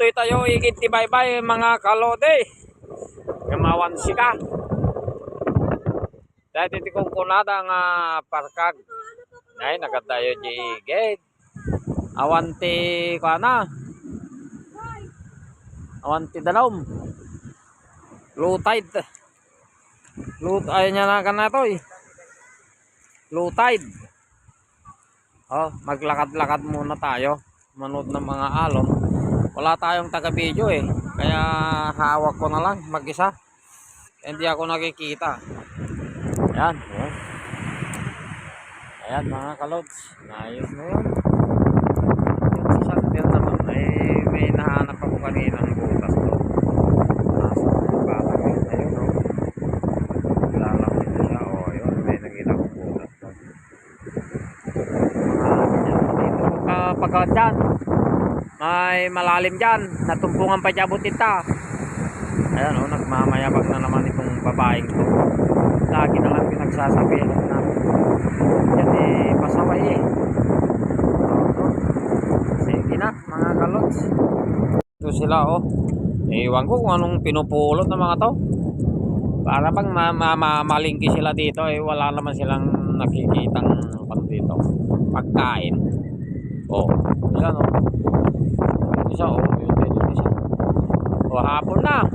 Dito'y tayo igit ti bye-bye mga kalode. Gamawan sika. Dahil iti kong kunada nga parkag. Ay, nagadayo di igit. Awanti kana. Awanti dalom. Low tide. Low, ay niya na ka na to eh. Low tide. Oh, maglakad-lakad muna tayo. Manood ng mga alon. Wala tayong taga-video eh. Kaya hawak ko na lang mag-isa. Hindi ako nakikita. Ayan. Ayan mga kalods. Ayos na yun. Yun si Sandel naman. Ay, may nahanap ako kaninang butas to. Nasa mga bata ko. Ayun oh. Oh, ayun. May nakita kong butas to. Mga. May malalim dyan. Natumpungan pa jabot ita. Ayan o, nagmamayabag na naman itong babaeng to. Lagi na lang pinagsasabihan na yan eh, pasaway eh. Oo. Sige na, mga kalots. Ito sila oh. Ewan ko kung anong pinupulot ng mga to. Para bang ma ma ma sila dito eh, wala naman silang nakikitang ano dito. Pagkain. Oh, yan oh. Isa oh, yun din yung isa. O hapon na.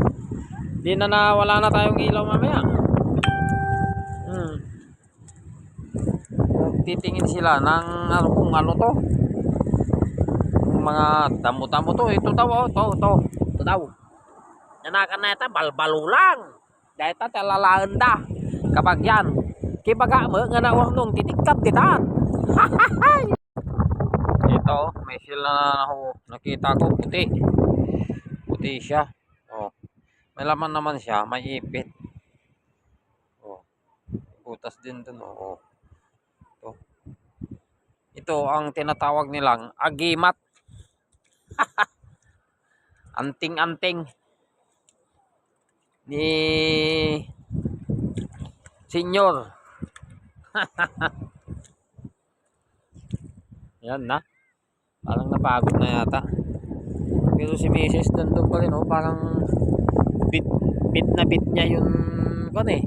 Di na na wala na tayong ilaw mamaya. Hmm. Titingin sila ng ano kung ano to. Mga damo-damo to. Ito daw oh, to, to. Ito daw. Nanakan na ito, balbalo lang. Dahil ito, talalaan da. Kapag yan. Kibaga mo, nga na nung titikap titan. Ito, may sila na ako. Nakita ko puti. Puti siya. Oh. May laman naman siya, may ipit. Oh. Butas din dun, oh. Ito. Ito ang tinatawag nilang agimat. Anting-anting. Ni Senyor. Yan na. Parang napagod na yata. Pero si Mrs. nandun pa rin, oh, parang bit, bit na bit niya yung kan eh.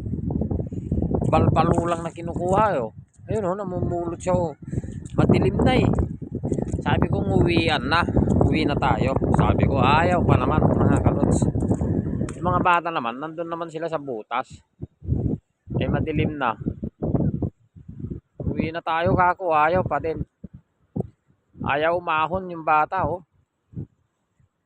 Balbalo lang na kinukuha, oh. Ayun, oh, namumulot siya, oh. Madilim na eh. Sabi ko, uwian na. Uwi na tayo. Sabi ko, ayaw pa naman, mga kalots. Yung mga bata naman, nandun naman sila sa butas. Eh, madilim na. Uwi na tayo, kako. Ayaw pa din. Ayaw umahon yung bata, oh.